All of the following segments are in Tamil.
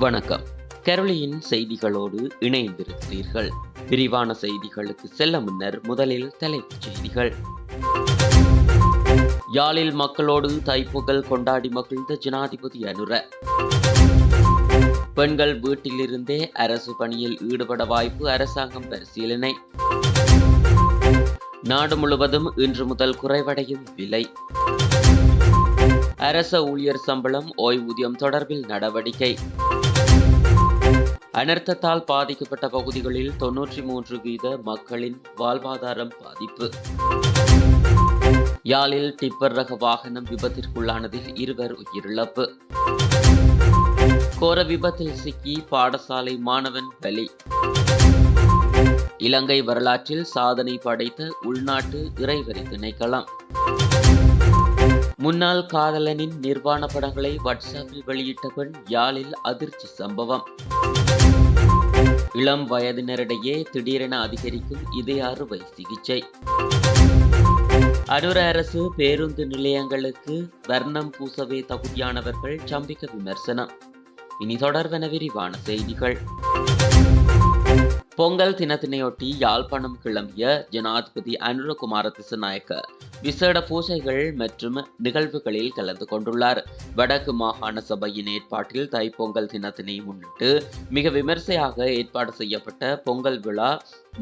வணக்கம். கரோலியின் செய்திகளோடு இணைந்திருக்கிறீர்கள். விரிவான செய்திகளுக்கு செல்ல முன்னர் முதலில் தலைப்புச் செய்திகள். யாழில் மக்களோடு தைப்பொங்கல் கொண்டாடி மகிழ்ந்த ஜனாதிபதி அனுர. பெண்கள் வீட்டிலிருந்தே அரசு பணியில் ஈடுபட வாய்ப்பு அரசாங்கம் பரிசீலனை. நாடு முழுவதும் இன்று முதல் குறைவடையும் விலை. அரச ஊழியர் சம்பளம் ஓய்வூதியம் தொடர்பில் நடவடிக்கை. அனர்த்தத்தால் பாதிக்கப்பட்ட பகுதிகளில் தொன்னூற்றி மூன்று வீத மக்களின் வாழ்வாதாரம் பாதிப்பு. யாழில் டிப்பர் ரக வாகனம் விபத்திற்குள்ளானதில் இருவர் உயிரிழப்பு. கோர விபத்தில் சிக்கி பாடசாலை மாணவன் பலி. இலங்கை வரலாற்றில் சாதனை படைத்த உள்நாட்டு இறைவரி திணைக்களம். முன்னாள் காதலனின் நிர்வாண படங்களை வாட்ஸ்அப்பில் வெளியிட்ட பெண் யாழில் அதிர்ச்சி சம்பவம். இளம் வயதினரிடையே திடீரென அதிகரிக்கும் இதய அறுவை சிகிச்சை. அனுர அரசு பேருந்து நிலையங்களுக்கு வர்ணம் பூசவே தகுதியானவர்கள் சம்பிக்க விமர்சனம். இனி தொடர்வென விரிவான செய்திகள். பொங்கல் தினத்தினையொட்டி யாழ்ப்பாணம் கிளம்பிய ஜனாதிபதி அனுரகுமார திசநாயக்க விசேட பூஜைகள் மற்றும் நிகழ்வுகளில் கலந்து கொண்டுள்ளார். வடக்கு மாகாண சபையின் ஏற்பாட்டில் தைப்பொங்கல் தினத்தினை முன்னிட்டு மிக விமர்சையாக ஏற்பாடு செய்யப்பட்ட பொங்கல் விழா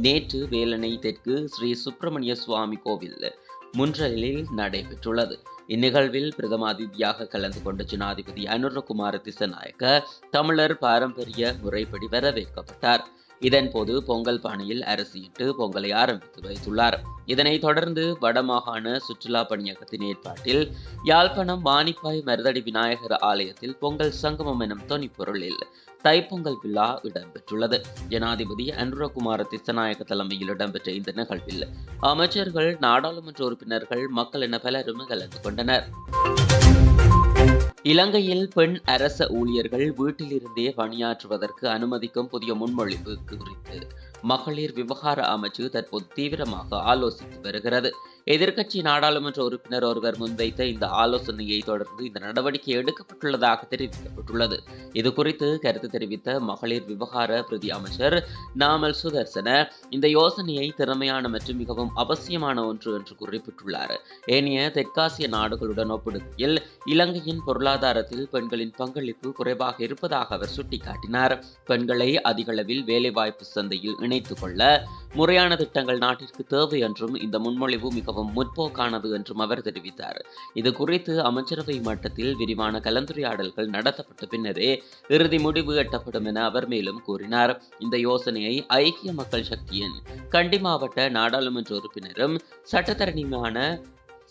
நேற்று வேலனை தெற்கு ஸ்ரீ சுப்பிரமணிய சுவாமி கோவில் முன்றலில் நடைபெற்றுள்ளது. இந்நிகழ்வில் பிரதம அதிதியாக கலந்து கொண்ட ஜனாதிபதி அனுரகுமார திசநாயக்க தமிழர் பாரம்பரிய முறைப்படி வரவேற்கப்பட்டார். இதன்போது பொங்கல் பானையில் அரசியிட்டு பொங்கலை ஆரம்பித்து வைத்துள்ளார். இதனைத் தொடர்ந்து வடமாகாண சுற்றுலா பணியகத்தின் ஏற்பாட்டில் யாழ்ப்பாணம் வாணிப்பாய் மருதடி விநாயகர் ஆலயத்தில் பொங்கல் சங்கமம் எனும் தொனிப்பொருளில் தைப்பொங்கல் விழா இடம்பெற்றுள்ளது. ஜனாதிபதி அனுரகுமார திசநாயக்க தலைமையில் இடம்பெற்ற இந்த நிகழ்வில் அமைச்சர்கள் நாடாளுமன்ற உறுப்பினர்கள் மக்கள் என பலரும் கலந்து கொண்டனர். இலங்கையில் பெண் அரச ஊழியர்கள் வீட்டிலிருந்தே பணியாற்றுவதற்கு அனுமதிக்கும் புதிய முன்மொழிவு குறித்து மகளிர் விவகார அமைச்சு தற்போது தீவிரமாக ஆலோசித்து வருகிறது. எதிர்க்கட்சி நாடாளுமன்ற உறுப்பினர் ஒருவர் முன்வைத்த இந்த ஆலோசனையை தொடர்ந்து இந்த நடவடிக்கை எடுக்கப்பட்டுள்ளதாக தெரிவிக்கப்பட்டுள்ளது. இது குறித்து கருத்து தெரிவித்த மகளிர் விவகார பிரதி அமைச்சர் நாமல் சுதர்சன இந்த யோசனையை திறமையான மற்றும் மிகவும் அவசியமான ஒன்று என்று குறிப்பிட்டுள்ளார். ஏனைய தெற்காசிய நாடுகளுடன் ஒப்பிடுகையில் இலங்கையின் பொருளாதாரத்தில் பெண்களின் பங்களிப்பு குறைவாக இருப்பதாக அவர் சுட்டிக்காட்டினார். பெண்களை அதிகளவில் வேலைவாய்ப்பு சந்தையில் இணைத்துக் கொள்ள முறையான திட்டங்கள் நாட்டிற்கு தேவை என்றும் இந்த முன்மொழிவு மிகவும் மிகவும் முற்போக்கானது என்றும் அவர் தெரிவித்தார். இது குறித்து அமைச்சரவை மட்டத்தில் விரிவான கலந்துரையாடல்கள் நடத்தப்பட்ட பின்னரே இறுதி முடிவு எட்டப்படும் என அவர் மேலும் கூறினார். இந்த யோசனையை ஐக்கிய மக்கள் சக்தியின் கண்டி மாவட்ட நாடாளுமன்ற உறுப்பினரும் சட்டத்தரணியுமான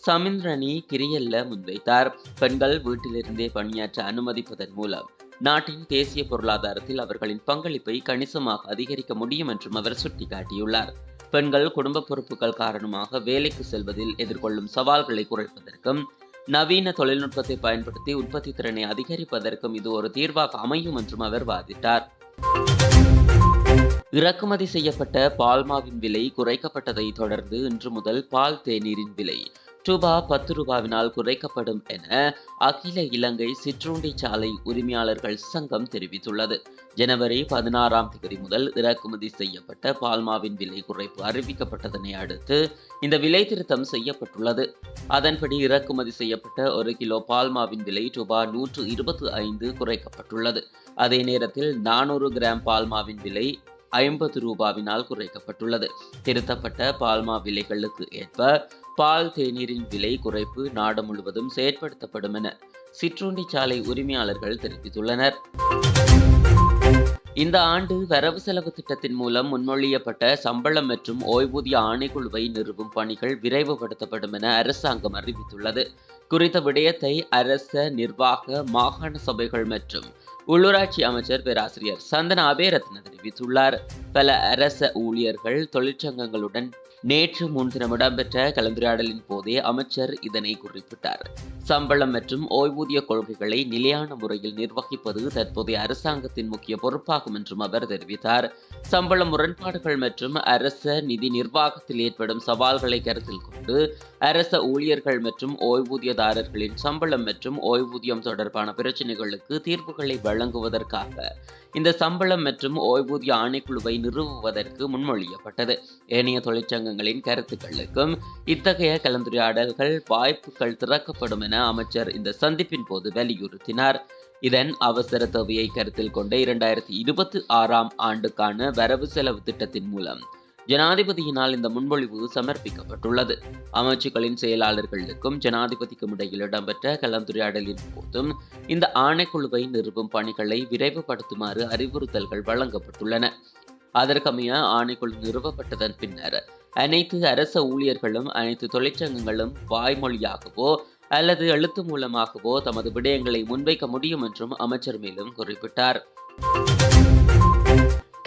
சமிந்திரனி கிரியல்ல முன்வைத்தார். பெண்கள் வீட்டிலிருந்தே பணியாற்ற அனுமதிப்பதன் மூலம் நாட்டின் தேசிய பொருளாதாரத்தில் அவர்களின் பங்களிப்பை கணிசமாக அதிகரிக்க முடியும் என்றும் அவர் சுட்டிக்காட்டியுள்ளார். பெண்கள் குடும்ப பொறுப்புகள் காரணமாக வேலைக்கு செல்வதில் எதிர்கொள்ளும் சவால்களை குறைப்பதற்கும் நவீன தொழில்நுட்பத்தை பயன்படுத்தி உற்பத்தி திறனை அதிகரிப்பதற்கும் இது ஒரு தீர்வாக அமையும் என்றும் அவர் வாதிட்டார். இறக்குமதி செய்யப்பட்ட பால்மாவின் விலை குறைக்கப்பட்டதை தொடர்ந்து இன்று முதல் பால் தேநீரின் விலை ரூபா பத்து ரூபாவினால் குறைக்கப்படும் என அகில இலங்கை சிற்றுண்டி சாலை உரிமையாளர்கள் சங்கம் தெரிவித்துள்ளது. ஜனவரி பதினாறாம் தேதி முதல் இறக்குமதி செய்யப்பட்ட பால்மாவின் விலை குறைப்பு அறிவிக்கப்பட்டதனை அடுத்து இந்த விலை திருத்தம் செய்யப்பட்டுள்ளது. அதன்படி இறக்குமதி செய்யப்பட்ட ஒரு கிலோ பால்மாவின் விலை ரூபாய் நூற்று இருபத்தி ஐந்து குறைக்கப்பட்டுள்ளது. அதே நேரத்தில் நானூறு கிராம் பால்மாவின் விலை ஐம்பது ரூபாவினால் குறைக்கப்பட்டுள்ளது. திருத்தப்பட்ட பால்மா விலைகளுக்கு ஏற்ப பால் தேநீரின் விலை குறைப்பு நாடு முழுவதும் செயற்படுத்தப்படும் என சிற்றுண்டி சாலை உரிமையாளர்கள் தெரிவித்துள்ளனர். இந்த ஆண்டு வரவு செலவு திட்டத்தின் மூலம் முன்மொழியப்பட்ட சம்பளம் மற்றும் ஓய்வூதிய ஆணைக்குழுவை நிறுவும் பணிகள் விரைவுபடுத்தப்படும் என அரசாங்கம் அறிவித்துள்ளது. குறித்த விடயத்தை அரச நிர்வாக மாகாண சபைகள் மற்றும் உள்ளூராட்சி அமைச்சர் பேராசிரியர் சந்தன அபேரத்ன தெரிவித்துள்ளார். பல அரச ஊழியர்கள் தொழிற்சங்கங்களுடன் நேற்று முன்தினம் இடம்பெற்ற கலந்துரையாடலின் போதே அமைச்சர் இதனை குறிப்பிட்டார். சம்பளம் மற்றும் ஓய்வூதிய கொள்கைகளை நிலையான முறையில் நிர்வகிப்பது தற்போதைய அரசாங்கத்தின் முக்கிய பொறுப்பாகும் என்றும் அவர் தெரிவித்தார். சம்பள முரண்பாடுகள் மற்றும் அரச நிதி நிர்வாகத்தில் ஏற்படும் சவால்களை கருத்தில் கொண்டு அரச ஊழியர்கள் மற்றும் ஓய்வூதிய ஓய்வூதியதாரர்களின் சம்பளம் மற்றும் ஓய்வூதியம் தொடர்பான பிரச்சினைகளுக்கு தீர்ப்புகளை வழங்குவதற்காக இந்த சம்பளம் மற்றும் ஓய்வூதிய ஆணைக்குழுவை நிறுவுவதற்கு முன்மொழியப்பட்டது. ஏனைய தொழிற்சங்கங்களின் கருத்துக்களுக்கும் இத்தகைய கலந்துரையாடல்கள் வாய்ப்புகள் திறக்கப்படும் என அமைச்சர் இந்த சந்திப்பின் போது வலியுறுத்தினார். இதன் அவசர தேவையை கருத்தில் கொண்டு இரண்டாயிரத்தி இருபத்தி ஆறாம் ஆண்டுக்கான வரவு செலவு திட்டத்தின் மூலம் ஜனாதிபதியினால் இந்த முன்மொழிவு சமர்ப்பிக்கப்பட்டுள்ளது. அமைச்சுகளின் செயலாளர்களுக்கும் ஜனாதிபதிக்கும் இடையில் இடம்பெற்ற கலந்துரையாடலின் போதும் இந்த ஆணைக்குழுவை நிறுவும் பணிகளை விரைவுபடுத்துமாறு அறிவுறுத்தல்கள் வழங்கப்பட்டுள்ளன. அதற்கமைய ஆணைக்குழு நிறுவப்பட்டதன் பின்னர் அனைத்து அரச ஊழியர்களும் அனைத்து தொழிற்சங்கங்களும் வாய்மொழியாகவோ அல்லது எழுத்து மூலமாகவோ தமது விடயங்களை முன்வைக்க முடியும் என்றும் அமைச்சர் மேலும் குறிப்பிட்டார்.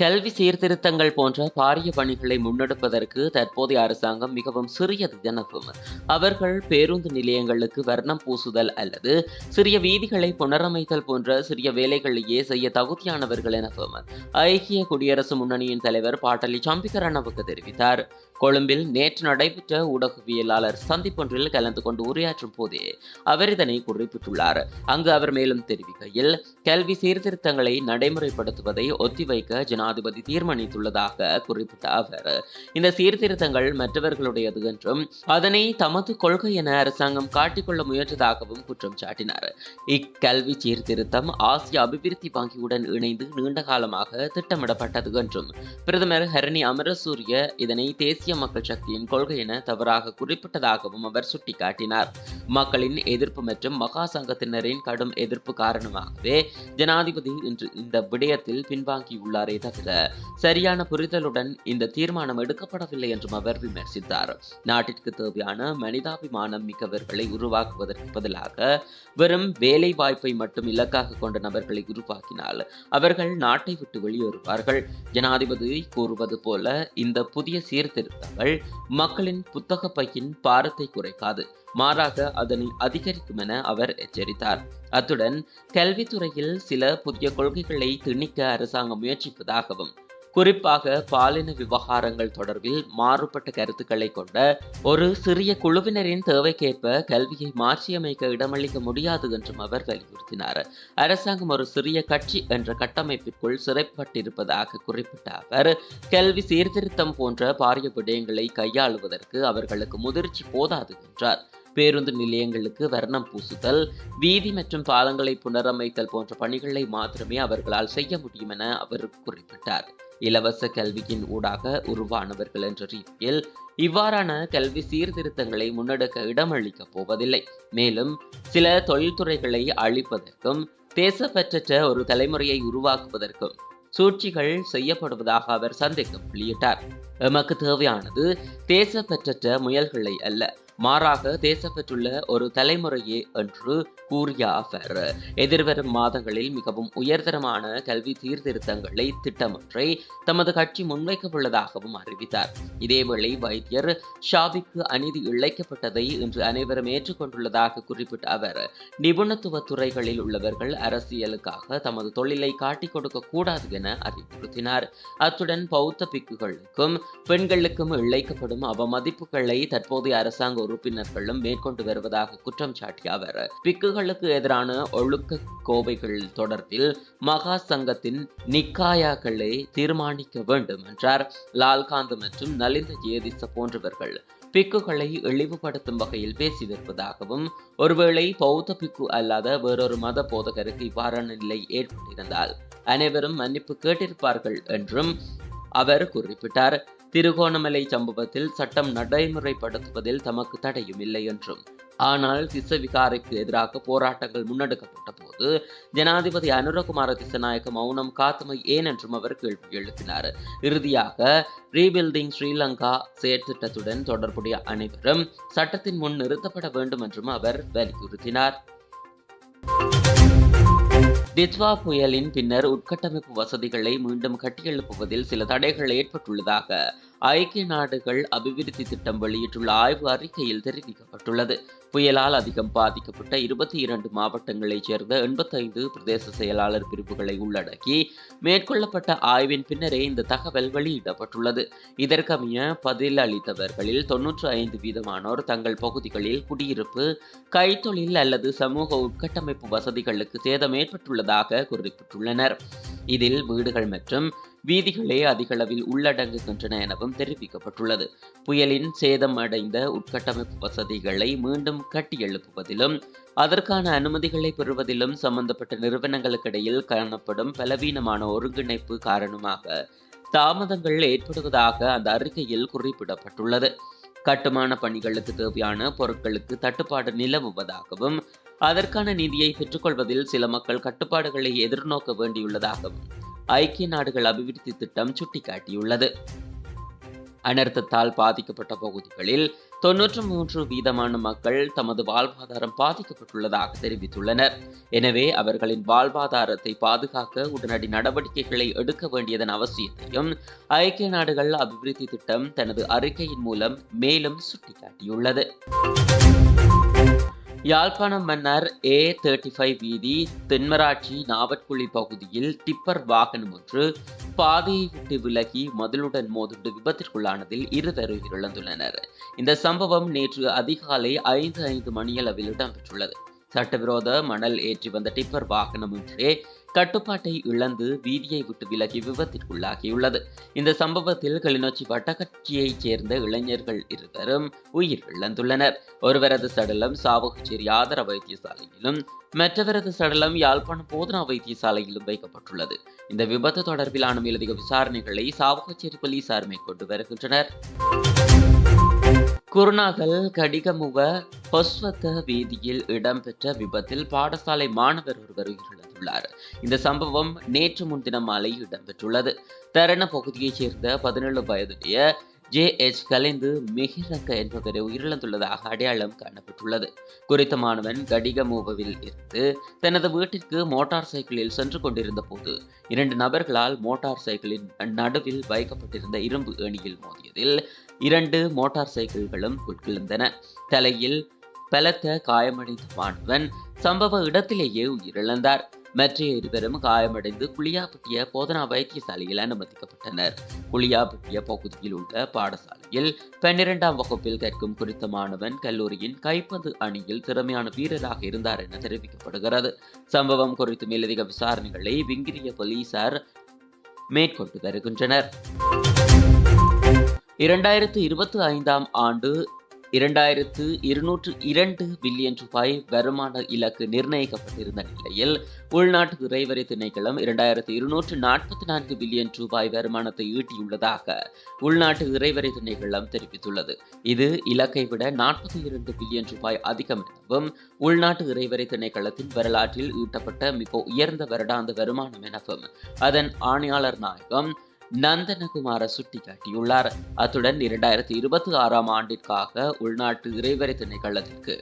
கல்வி சீர்திருத்தங்கள் போன்ற பாரிய பணிகளை முன்னெடுப்பதற்கு தற்போதைய அரசாங்கம் மிகவும் சிறியது எனவும் அவர்கள் பேருந்து நிலையங்களுக்கு வர்ணம் பூசுதல் அல்லது சிறிய வீதிகளை புனரமைத்தல் போன்ற சிறிய வேலைகளையே செய்ய தகுதியானவர்கள் எனவும் ஐக்கிய குடியரசு முன்னணியின் தலைவர் பாட்டலி சம்பிகரணவுக்கு தெரிவித்தார். கொழும்பில் நேற்று நடைபெற்ற ஊடகவியலாளர் சந்திப்பொன்றில் கலந்து கொண்டு உரையாற்றும் போதே அவர் இதனை குறிப்பிட்டுள்ளார். அங்கு அவர் மேலும் தெரிவிக்கையில் கல்வி சீர்திருத்தங்களை நடைமுறைப்படுத்துவதை ஒத்திவைக்க ஜனாதிபதி தீர்மானித்துள்ளதாக குறிப்பிட்ட அவர் இந்த சீர்திருத்தங்கள் மற்றவர்களுடையது என்றும் அதனை தமது கொள்கை என அரசாங்கம் காட்டிக்கொள்ள முயன்றதாகவும் குற்றம் சாட்டினார். இக்கல்வி சீர்திருத்தம் ஆசிய அபிவிருத்தி வங்கியுடன் இணைந்து நீண்ட காலமாக திட்டமிடப்பட்டது என்றும் பிரதமர் ஹரணி அமரசூரிய இதனை தேசிய ஐக்கிய மக்கள் சக்தியின் கொள்கை என தவறாக குறிப்பிட்டதாகவும் அவர் சுட்டிக்காட்டினார். மக்களின் எதிர்ப்பு மற்றும் மகா சங்கத்தினரின் கடும் எதிர்ப்பு காரணமாகவே ஜனாதிபதி இன்று இந்த விடயத்தில் பின்வாங்கியுள்ளாரே தவிர சரியான புரிதலுடன் இந்த தீர்மானம் எடுக்கப்படவில்லை என்றும் அவர் விமர்சித்தார். நாட்டிற்கு தேவையான மனிதாபிமானம் மிக்கவர்களை உருவாக்குவதற்கு பதிலாக வெறும் வேலை வாய்ப்பை மட்டும் இலக்காக கொண்ட நபர்களை உருவாக்கினால் அவர்கள் நாட்டை விட்டு வெளியேறுவார்கள். ஜனாதிபதி கூறுவது போல இந்த புதிய சீர்திரு சீர்திருத்தங்கள் மக்களின் புத்தக பையின் பாரத்தை குறைக்காது மாறாக அதனை அதிகரிக்கும் என அவர் எச்சரித்தார். அத்துடன் கல்வித்துறையில் சில புதிய கொள்கைகளை திணிக்க அரசாங்கம் முயற்சிப்பதாகவும் குறிப்பாக பாலின விவகாரங்கள் தொடர்பில் மாறுபட்ட கருத்துக்களை கொண்ட ஒரு சிறிய குழுவினரின் தேவைக்கேற்ப கல்வியை மாற்றியமைக்க இடமளிக்க முடியாது என்றும் அவர் வலியுறுத்தினார். அரசாங்கம் ஒரு சிறிய கட்சி என்ற கட்டமைப்பிற்குள் சிறைப்பட்டிருப்பதாக குறிப்பிட்ட அவர் கல்வி சீர்திருத்தம் போன்ற பாரிய விடயங்களை கையாளுவதற்கு அவர்களுக்கு முதிர்ச்சி போதாது என்றார். பேருந்து நிலையங்களுக்கு வர்ணம் பூசுதல் வீதி மற்றும் பாலங்களை புனரமைத்தல் போன்ற பணிகளை மாத்திரமே அவர்களால் செய்ய முடியும் என அவர் குறிப்பிட்டார். இலவச கல்வியின் ஊடாக உருவானவர்கள் என்ற ரீதியில் இவ்வாறான கல்வி சீர்திருத்தங்களை முன்னெடுக்க இடமளிக்கப் போவதில்லை. மேலும் சில தொழில்துறைகளை அழிப்பதற்கும் தேசப்பற்றற்ற ஒரு தலைமுறையை உருவாக்குவதற்கும் சூழ்ச்சிகள் செய்யப்படுவதாக அவர் சந்தேகம் வெளியிட்டார். எமக்கு தேவையானது தேசப்பற்றற்ற முயல்களை அல்ல மாறாக தேசப்பற்றுள்ள ஒரு தலைமுறையே என்று கூறிய அவர் எதிர்வரும் மாதங்களில் மிகவும் உயர்தரமான கல்வி சீர்திருத்தங்களை திட்டமொன்றை தமது கட்சி முன்வைக்க உள்ளதாகவும் அறிவித்தார். இதேவேளை வைத்தியர் ஷாபிக்கு அநீதி இழைக்கப்பட்டதை இன்று அனைவரும் ஏற்றுக்கொண்டுள்ளதாக குறிப்பிட்ட அவர் நிபுணத்துவ துறைகளில் உள்ளவர்கள் அரசியலுக்காக தமது தொழிலை காட்டிக் கொடுக்க கூடாது என அறிவுறுத்தினார். அத்துடன் பௌத்த பிக்குகளுக்கும் பெண்களுக்கும் இழைக்கப்படும் அவமதிப்புகளை தற்போதைய அரசாங்க உறுப்பினர்களும் மேற்கொண்டு வருவதாக குற்றம் சாட்டிய அவர் பிக்குகளுக்கு எதிரான ஒழுக்க கோவைகள் தொடர்பில் மகா சங்கத்தின் நிக்காயாக்களை தீர்மானிக்க வேண்டும் என்றார். லால்காந்த் மற்றும் நலிந்த ஜேதிச போன்றவர்கள் பிக்குகளை இழிவுபடுத்தும் வகையில் பேசி வருவதாகவும் ஒருவேளை பௌத்த பிக்கு அல்லாத வேறொரு மத போதகருக்கு இவ்வாறான நிலை ஏற்பட்டிருந்தால் அனைவரும் மன்னிப்பு கேட்டிருப்பார்கள் என்றும் அவர் குறிப்பிட்டார். திருகோணமலை சம்பவத்தில் சட்டம் நடைமுறைப்படுத்துவதில் தமக்கு தடையும் இல்லை என்றும். ஆனால் திசவிகாரைக்கு எதிராக போராட்டங்கள் முன்னெடுக்கப்பட்ட போது ஜனாதிபதி அனுரகுமார திசநாயக்க மௌனம் காத்தமை ஏன் என்றும் அவர் கேள்வி எழுப்பினார். இறுதியாக ரீபில்டிங் ஸ்ரீலங்கா செயற்திட்டத்துடன் தொடர்புடைய அனைவரும் சட்டத்தின் முன் நிறுத்தப்பட வேண்டும் என்றும் அவர் வலியுறுத்தினார். டித்வா புயலின் பின்னர் உட்கட்டமைப்பு வசதிகளை மீண்டும் கட்டியெழுப்புவதில் சில தடைகள் ஏற்பட்டுள்ளதாக ஐக்கிய நாடுகள் அபிவிருத்தி திட்டம் வெளியிட்டுள்ள ஆய்வு அறிக்கையில் தெரிவிக்கப்பட்டுள்ளது. புயலால் அதிகம் பாதிக்கப்பட்ட இருபத்தி இரண்டு மாவட்டங்களைச் சேர்ந்த எண்பத்தைந்து பிரதேச செயலாளர் பிரிவுகளை உள்ளடக்கி மேற்கொள்ளப்பட்ட ஆய்வின் பின்னரே இந்த தகவல் வெளியிடப்பட்டுள்ளது. இதற்கமைய பதில் அளித்தவர்களில் தொன்னூற்று ஐந்து வீதமானோர் தங்கள் பகுதிகளில் குடியிருப்பு கைத்தொழில் அல்லது சமூக உட்கட்டமைப்பு வசதிகளுக்கு சேதம் ஏற்பட்டுள்ளதாக குறிப்பிட்டுள்ளனர். இதில் வீடுகள் மற்றும் வீதிகளே அதிகளவில் உள்ளடங்குகின்றன எனவும் தெரிவிக்கப்பட்டுள்ளது. புயலின் சேதம் அடைந்த உட்கட்டமைப்பு வசதிகளை மீண்டும் கட்டியெழுப்புவதிலும் அதற்கான அனுமதிகளை பெறுவதிலும் சம்பந்தப்பட்ட நிறுவனங்களுக்கிடையில் காணப்படும் பலவீனமான ஒருங்கிணைப்பு காரணமாக தாமதங்கள் ஏற்படுவதாக அந்த அறிக்கையில் குறிப்பிடப்பட்டுள்ளது. கட்டுமான பணிகளுக்கு தேவையான பொருட்களுக்கு தட்டுப்பாடு நிலவுவதாகவும் அதற்கான நிதியை பெற்றுக்கொள்வதில் சில மக்கள் கட்டுப்பாடுகளை எதிர்நோக்க வேண்டியுள்ளதாகவும் ஐக்கிய நாடுகள் அபிவிருத்தி திட்டம் சுட்டிக்காட்டியுள்ளது. அனர்த்தத்தால் பாதிக்கப்பட்ட பகுதிகளில் தொன்னூற்று மூன்று வீதமான மக்கள் தமது வாழ்வாதாரம் பாதிக்கப்பட்டுள்ளதாக தெரிவித்துள்ளனர். எனவே அவர்களின் வாழ்வாதாரத்தை பாதுகாக்க உடனடி நடவடிக்கைகளை எடுக்க வேண்டியதன் அவசியத்தையும் ஐக்கிய நாடுகள் அபிவிருத்தி திட்டம் தனது அறிக்கையின் மூலம் மேலும் சுட்டிக்காட்டியுள்ளது. யாழ்ப்பாணம் மன்னர் ஏ தேர்ட்டி ஃபைவ் வீதி தென்மராட்சி நாவற்குழி பகுதியில் டிப்பர் வாகனம் ஒன்று பாதையை விட்டு விலகி மதிலுடன் மோதுண்டு விபத்திற்குள்ளானதில் இருவர் உயிரிழந்துள்ளனர். இந்த சம்பவம் நேற்று அதிகாலை ஐந்து ஐந்து மணியளவில் இடம்பெற்றுள்ளது. சட்டவிரோத மணல் ஏற்றி வந்த டிப்பர் வாகனம் ஒன்றே கட்டுப்பாட்டை இழந்து வீதியை விட்டு விலகி விபத்திற்குள்ளாகியுள்ளது. இந்த சம்பவத்தில் கிளிநொச்சி வட்டக்கட்சியைச் சேர்ந்த இளைஞர்கள் இருவரும் உயிர் இழந்துள்ளனர். ஒருவரது சடலம் சாவகச்சேரி ஆதர வைத்தியசாலையிலும் மற்றவரது சடலம் யாழ்ப்பாணம் போதனா வைத்தியசாலையிலும் வைக்கப்பட்டுள்ளது. இந்த விபத்து தொடர்பிலான மேலதிக விசாரணைகளை சாவகச்சேரி போலீசார் மேற்கொண்டு வருகின்றனர். குருநாகல் கடிகமுக பொஸ்வத்த வீதியில் இடம்பெற்ற விபத்தில் பாடசாலை மாணவர் ஒருவர் உயிரிழந்துள்ளார். இந்த சம்பவம் நேற்று முன்தினம் மாலை இடம்பெற்றுள்ளது. தரண பகுதியைச் சேர்ந்த பதினேழு வயதுடைய ஜே எச் கலைந்து மிகிரக்க என்பவரை உயிரிழந்துள்ளதாக அடையாளம் காணப்பட்டுள்ளது. குறித்த மாணவன் கடிகமூவில் இருந்து தனது வீட்டிற்கு மோட்டார் சைக்கிளில் சென்று கொண்டிருந்த போது இரண்டு நபர்களால் மோட்டார் சைக்கிளின் நடுவில் வைக்கப்பட்டிருந்த இரும்பு ஏணியில் மோதியதில் இரண்டு மோட்டார் சைக்கிள்களும் உட்கிழந்தன. தலையில் பலத்த காயமடைந்த மாணவன் சம்பவ இடத்திலேயே உயிரிழந்தார். மற்ற இருவரும் காயமடைந்து குளியாப்பட்டிய போதனா வைத்தியசாலையில் அனுமதிக்கப்பட்டனர். குளியாப்பட்டிய பகுதியில் உள்ள பாடசாலையில் பன்னிரெண்டாம் வகுப்பில் கற்கும் குறித்த மாணவன் கல்லூரியின் கைப்பந்து அணியில் திறமையான வீரராக இருந்தார் என தெரிவிக்கப்படுகிறது. சம்பவம் குறித்து மேலதிக விசாரணைகளை விங்கிரிய போலீசார் மேற்கொண்டு வருகின்றனர். இரண்டாயிரத்து இருபத்தி ஐந்தாம் ஆண்டு இரண்டாயிரத்து இருநூற்று இரண்டு பில்லியன் ரூபாய் வருமான இலக்கு நிர்ணயிக்கப்பட்டிருந்த நிலையில் உள்நாட்டு இறைவரி திணைக்களம் இரண்டாயிரத்து இருநூற்று நாற்பத்தி நான்கு பில்லியன் ரூபாய் வருமானத்தை ஈட்டியுள்ளதாக உள்நாட்டு இறைவரி திணைக்களம் தெரிவித்துள்ளது. இது இலக்கை விட நாற்பத்தி இரண்டு பில்லியன் ரூபாய் அதிகம் எனவும் உள்நாட்டு இறைவரி திணைக்களத்தின் வரலாற்றில் ஈட்டப்பட்ட மிக உயர்ந்த வருடாந்த வருமானம் எனவும் அதன் ஆணையாளர் நாயகம் நந்தனகுமார சுட்டிக்காட்டியுள்ளார். அத்துடன் இரண்டாயிரத்தி இருபத்தி ஆறாம் ஆண்டிற்காக உள்நாட்டு இறைவரை திணைக்களத்திற்கு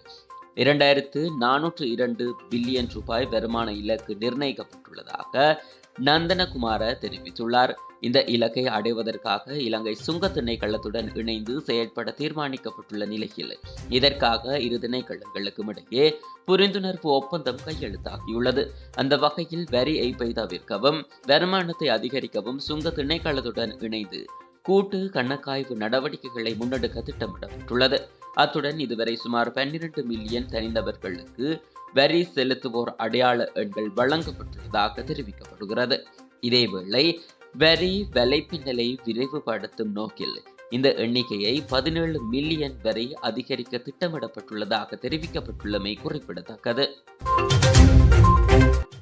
இரண்டாயிரத்து நானூற்று இரண்டு பில்லியன் ரூபாய் வருமான இலக்கு நிர்ணயிக்கப்பட்டுள்ளதாக நந்தனகுமார தெரிவித்துள்ளார். இந்த இலக்கை அடைவதற்காக இலங்கை சுங்க திணைக்களத்துடன் இணைந்து செயற்பட தீர்மானிக்கப்பட்டுள்ள நிலையில் இதற்காக இரு திணைக்களங்களுக்கும் இடையே புரிந்துணர்வு ஒப்பந்தம் கையெழுத்தாகியுள்ளது. அந்த வகையில் வரி ஏய்ப்பை தவிர்க்கவும் வருமானத்தை அதிகரிக்கவும் சுங்க திணைக்களத்துடன் இணைந்து கூட்டு கணக்காய்வு நடவடிக்கைகளை முன்னெடுக்க திட்டமிடப்பட்டுள்ளது. அத்துடன் இதுவரை சுமார் பன்னிரண்டு மில்லியன் தனிநபர்களுக்கு வரி செலுத்துவோர் அடையாள எண்கள் வழங்கப்பட்டுள்ளதாக தெரிவிக்கப்படுகிறது. இதேவேளை வரி வலைப்பின்னலை விரைவுபடுத்தும் நோக்கில் இந்த எண்ணிக்கையை பதினேழு மில்லியன் வரை அதிகரிக்க திட்டமிடப்பட்டுள்ளதாக தெரிவிக்கப்பட்டுள்ளமை குறிப்பிடத்தக்கது.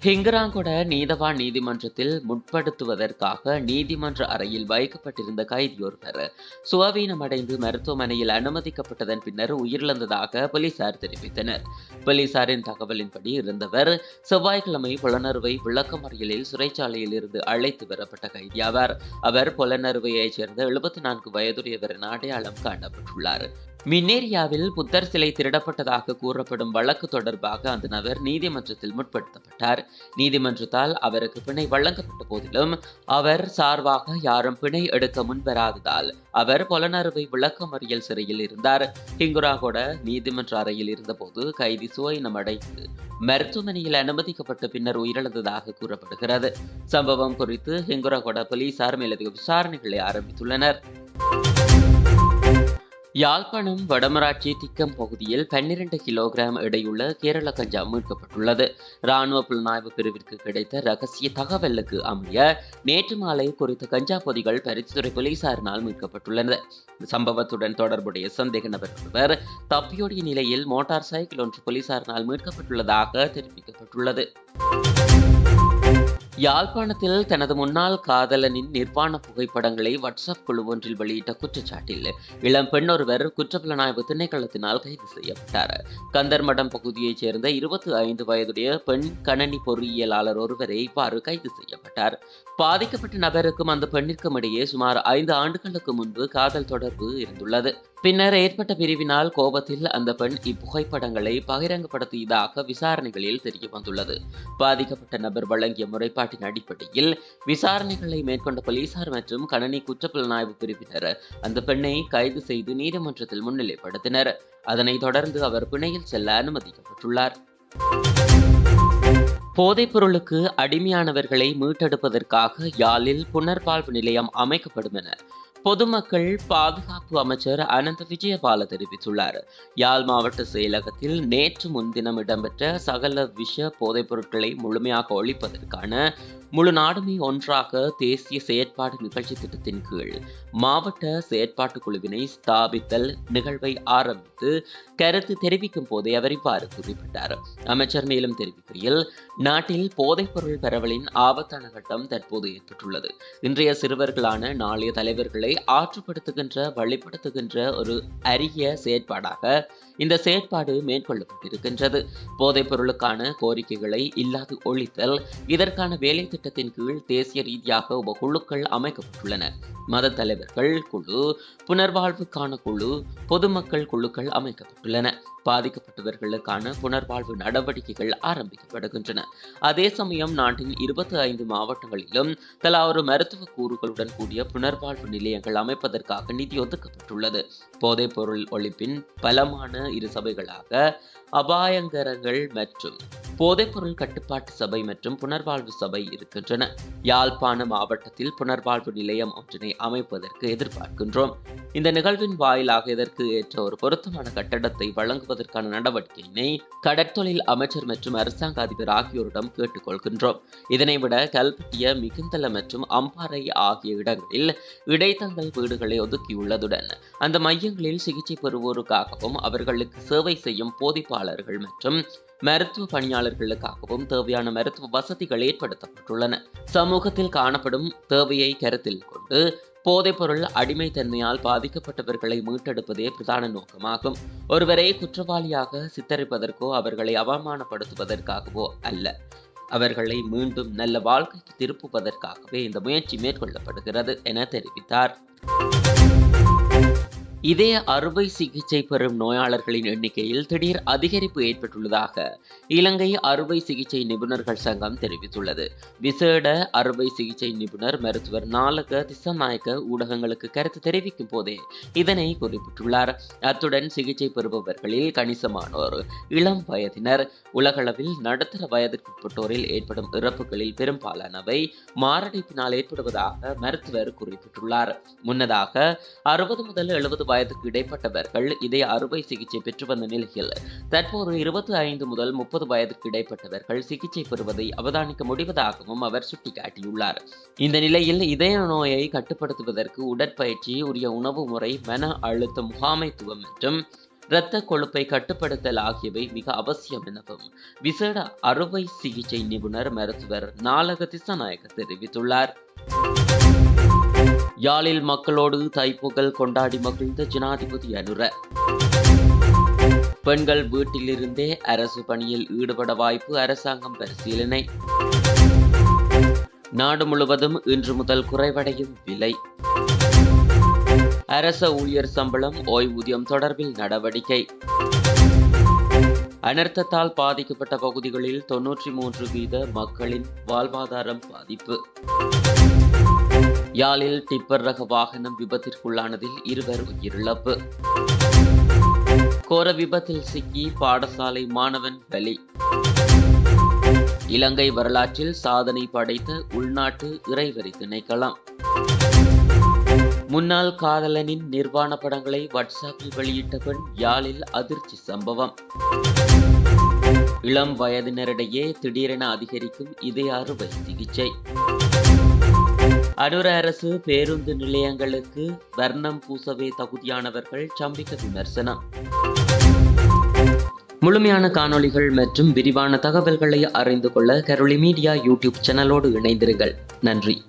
ஹிங்கராங்கொட நீதவான் நீதிமன்றத்தில் முற்படுத்துவதற்காக நீதிமன்ற அறையில் வைக்கப்பட்டிருந்த கைதியொருவர் சுவவீனமடைந்து மருத்துவமனையில் அனுமதிக்கப்பட்டதன் பின்னர் உயிரிழந்ததாக போலீசார் தெரிவித்தனர். போலீசாரின் தகவலின்படி இருந்தவர் செவ்வாய்க்கிழமை புலனறுவை விளக்கமறியலில் சிறைச்சாலையில் இருந்து அழைத்து வரப்பட்ட கைதியாவார் அவர் புலனறுவையைச் சேர்ந்த எழுபத்தி நான்கு வயதுடையவர் என அடையாளம் காணப்பட்டுள்ளார். மின்னேரியாவில் புத்தர் சிலை திருடப்பட்டதாக கூறப்படும் வழக்கு தொடர்பாக அந்த நபர் நீதிமன்றத்தில் முற்படுத்தப்பட்டார். நீதிமன்றத்தால் அவருக்கு பிணை வழங்கப்பட்ட போதிலும் அவர் சார்பாக யாரும் பிணை எடுக்க முன்வராததால் அவர் புலனறுவை விளக்கமறியல் சிறையில் இருந்தார். ஹிங்குராகோட நீதிமன்ற அறையில் இருந்தபோது கைதி சுவையினம் அடைந்து மருத்துவமனையில் அனுமதிக்கப்பட்ட பின்னர் உயிரிழந்ததாக கூறப்படுகிறது. சம்பவம் குறித்து ஹிங்குராகோட போலீசார் மேலதிக விசாரணைகளை ஆரம்பித்துள்ளனர். யாழ்ப்பாணம் வடமராட்சி திக்கம் பகுதியில் பன்னிரண்டு கிலோகிராம் எடையுள்ள கேரள கஞ்சா மீட்கப்பட்டுள்ளது. ராணுவ புலனாய்வு பிரிவிற்கு கிடைத்த ரகசிய தகவலுக்கு அமைய நேற்று மாலை குறித்த கஞ்சா பொதிகள் பரிசுத்துறை போலீசாரினால் மீட்கப்பட்டுள்ளது சம்பவத்துடன் தொடர்புடைய சந்தேக நபர் ஒருவர் தப்பியோடிய நிலையில் மோட்டார் சைக்கிள் ஒன்று போலீசாரினால் மீட்கப்பட்டுள்ளதாக தெரிவிக்கப்பட்டுள்ளது. யாழ்ப்பாணத்தில் தனது முன்னாள் காதலனின் நிர்வாண புகைப்படங்களை வாட்ஸ்அப் குழு ஒன்றில் வெளியிட்ட குற்றச்சாட்டில் இளம் பெண் ஒருவர் குற்றப்புலனாய்வு திணைக்களத்தினால் கைது செய்யப்பட்டார். கந்தர்மடம் பகுதியைச் சேர்ந்த இருபத்தி ஐந்து வயதுடைய பெண் கணனி பொறியியலாளர் ஒருவரை இவ்வாறு கைது செய்யப்பட்டார். பாதிக்கப்பட்ட நபருக்கும் அந்த பெண்ணிற்கும் இடையே சுமார் ஐந்து ஆண்டுகளுக்கு முன்பு காதல் தொடர்பு இருந்துள்ளது. பின்னர் ஏற்பட்ட பிரிவினால் கோபத்தில் அந்த பெண் இப்புகைப்படங்களை பகிரங்கப்படுத்தியதாக விசாரணைகளில் தெரிய வந்துள்ளது. பாதிக்கப்பட்ட நபர் வழங்கிய முறைப்பாட்டின் அடிப்படையில் விசாரணைகளை மேற்கொண்ட போலீசார் மற்றும் கணனி குற்றப்புலனாய்வு பிரிவினர் அந்த பெண்ணை கைது செய்து நீதிமன்றத்தில் முன்னிலைப்படுத்தினர். அதனைத் தொடர்ந்து அவர் பிணையில் செல்ல அனுமதிக்கப்பட்டுள்ளார். போதைப்பொருளுக்கு அடிமையானவர்களை மீட்டெடுப்பதற்காக யாழில் புனர்வாழ்வு நிலையம் அமைக்கப்படும் என பொதுமக்கள் பாதுகாப்பு அமைச்சர் அனந்த விஜயபால தெரிவித்துள்ளார். யாழ் மாவட்ட செயலகத்தில் நேற்று முன்தினம் இடம்பெற்ற சகல விஷ போதைப் பொருட்களை முழுமையாக ஒழிப்பதற்கான முழு நாடுமே ஒன்றாக தேசிய செயற்பாடு நிகழ்ச்சி திட்டத்தின் கீழ் மாவட்ட செயற்பாட்டு குழுவினை ஸ்தாபித்தல் நிகழ்வை ஆரம்பித்து கருத்து தெரிவிக்கும் போதே அவர் இவ்வாறு குறிப்பிட்டார். அமைச்சர் மேலும் தெரிவிக்கையில் நாட்டில் போதைப் பொருள் பரவலின் ஆபத்தான கட்டம் தற்போது ஏற்பட்டுள்ளது. இன்றைய சிறுவர்களான நாளைய தலைவர்களை செயல்களை ஆற்றுப்படுத்துகின்ற வழிப்படுத்துகின்ற ஒரு அரிய செயற்பாடாக இந்த செயற்பாடு மேற்கொள்ளப்பட்டிருக்கின்றது. போதைப் பொருளுக்கான கோரிக்கைகளை இல்லாது ஒழித்தல் இதற்கான வேலை திட்டத்தின் கீழ் தேசிய ரீதியாக உப குழுக்கள் அமைக்கப்பட்டுள்ளன. மத தலைவர்கள் குழு புனர்வாழ்வுக்கான குழு பொதுமக்கள் குழுக்கள் அமைக்கப்பட்டுள்ளன. பாதிக்கப்பட்டவர்களுக்கான புனர்வாழ்வு நடவடிக்கைகள் ஆரம்பிக்கப்படுகின்றன. அதே சமயம் நாட்டின் இருபத்தி ஐந்து மாவட்டங்களிலும் தலா ஒரு மருத்துவ கூறுகளுடன் கூடிய புனர்வாழ்வு நிலையங்கள் அமைப்பதற்காக நிதி ஒதுக்கப்பட்டுள்ளது. போதைப் பொருள் ஒழிப்பின் பலமான இரு சபைகளாக அபாயங்கரங்கள் மற்றும் போதைப்பொருள் கட்டுப்பாட்டு சபை மற்றும் புனர்வாழ்வு சபை இருக்கின்றன. யாழ்ப்பாண மாவட்டத்தில் புனர்வாழ்வு நிலையம் ஒன்றினை அமைப்பதற்கு எதிர்பார்க்கின்றோம். இந்த நிகழ்வின் வாயிலாக இதற்கு ஏற்ற ஒரு பொருத்தமான கட்டடத்தை வழங்குவதற்கான நடவடிக்கையினை கடற்தொழில் அமைச்சர் மற்றும் அரசாங்க அதிபர் ஆகியோரிடம் கேட்டுக்கொள்கின்றோம். இதனை விட கல்பட்டிய மிகுந்தல மற்றும் அம்பாறை ஆகிய இடங்களில் இடைத்தங்கல் வீடுகளை ஒதுக்கியுள்ளதுடன் அந்த மையங்களில் சிகிச்சை பெறுவோருக்காகவும் அவர்களுக்கு சேவை செய்யும் போதிப்பாளர்கள் மற்றும் மருத்துவ பணியாளர்களுக்காகவும் தேவையான மருத்துவ வசதிகள் ஏற்படுத்தப்பட்டுள்ளன. சமூகத்தில் காணப்படும் தேவையை கருத்தில் கொண்டு போதைப்பொருள் அடிமைத்தன்மையால் பாதிக்கப்பட்டவர்களை மீட்டெடுப்பதே பிரதான நோக்கமாகும். ஒருவரை குற்றவாளியாக சித்தரிப்பதற்கோ அவர்களை அவமானப்படுத்துவதற்காகவோ அல்ல. அவர்களை மீண்டும் நல்ல வாழ்க்கைக்கு திருப்புவதற்காகவே இந்த முயற்சி மேற்கொள்ளப்படுகிறது என தெரிவித்தார். இதய அறுவை சிகிச்சை பெறும் நோயாளர்களின் எண்ணிக்கையில் திடீர் அதிகரிப்பு ஏற்பட்டுள்ளதாக இலங்கை அறுவை சிகிச்சை நிபுணர்கள் சங்கம் தெரிவித்துள்ளது. விசேட அறுவை சிகிச்சை நிபுணர் மருத்துவர் நாலக திசநாயக்க ஊடகங்களுக்கு கருத்து தெரிவிக்கும் போதே இதனை குறிப்பிட்டுள்ளார். அத்துடன் சிகிச்சை பெறுபவர்களில் கணிசமானோர் இளம் வயதினர் உலகளவில் நடுத்தர வயதிற்குட்பட்டோரில் ஏற்படும் இறப்புகளில் பெரும்பாலானவை மாரடைப்பினால் ஏற்படுவதாக மருத்துவர் குறிப்பிட்டுள்ளார். முன்னதாக அறுபது முதல் எழுபது வயதுக்கு இடைப்பட்டவர்கள் இதய அறுவை சிகிச்சை பெற்று வந்த நிலையில் தற்போது இருபத்தி ஐந்து முதல் முப்பது வயதுக்கு இடைப்பட்டவர்கள் சிகிச்சை பெறுவதை அவதானிக்க முடிவதாகவும் அவர் சுட்டிக்காட்டியுள்ளார். இந்த நிலையில் இதய நோயை கட்டுப்படுத்துவதற்கு உடற்பயிற்சி உரிய உணவு முறை மன அழுத்த முகாமைத்துவம் மற்றும் இரத்த கொழுப்பை கட்டுப்படுத்தல் ஆகியவை மிக அவசியம் எனவும் விசேட அறுவை சிகிச்சை நிபுணர் மருத்துவர் நாலக திசாநாயக்க தெரிவித்துள்ளார். யாழில் மக்களோடு தைப்பொங்கல் கொண்டாடி மகிழ்ந்த ஜனாதிபதி அனுர. பெண்கள் வீட்டிலிருந்தே அரசு பணியில் ஈடுபட வாய்ப்பு அரசாங்கம் பரிசீலனை. நாடு முழுவதும் இன்று முதல் குறைவடையும் விலை. அரச ஊழியர் சம்பளம் ஓய்வூதியம் தொடர்பில் நடவடிக்கை. அனர்த்தத்தால் பாதிக்கப்பட்ட பகுதிகளில் தொன்னூற்றி மூன்று வீத மக்களின் வாழ்வாதாரம் பாதிப்பு. யாழில் டிப்பர் ரக வாகனம் விபத்திற்குள்ளானதில் இருவர் உயிரிழப்பு கோர விபத்தில் சிக்கி பாடசாலை மாணவன் பலி. இலங்கை வரலாற்றில் சாதனை படைத்த உள்நாட்டு இறைவரி திணைக்களம் முன்னாள் காதலனின் நிர்வாண படங்களை வாட்ஸ்அப்பில் வெளியிட்ட பெண் யாழில் அதிர்ச்சி சம்பவம். இளம் வயதினரிடையே திடீரென அதிகரிக்கும் இதய அறுவை சிகிச்சை. அனுர அரசு பேருந்து நிலையங்களுக்கு வர்ணம் பூசவே தகுதியானவர்கள் சம்பிக்க விமர்சனம். முழுமையான காணொளிகள் மற்றும் விரிவான தகவல்களை அறிந்து கொள்ள கரோலி மீடியா யூடியூப் சேனலோடு இணைந்திருங்கள். நன்றி.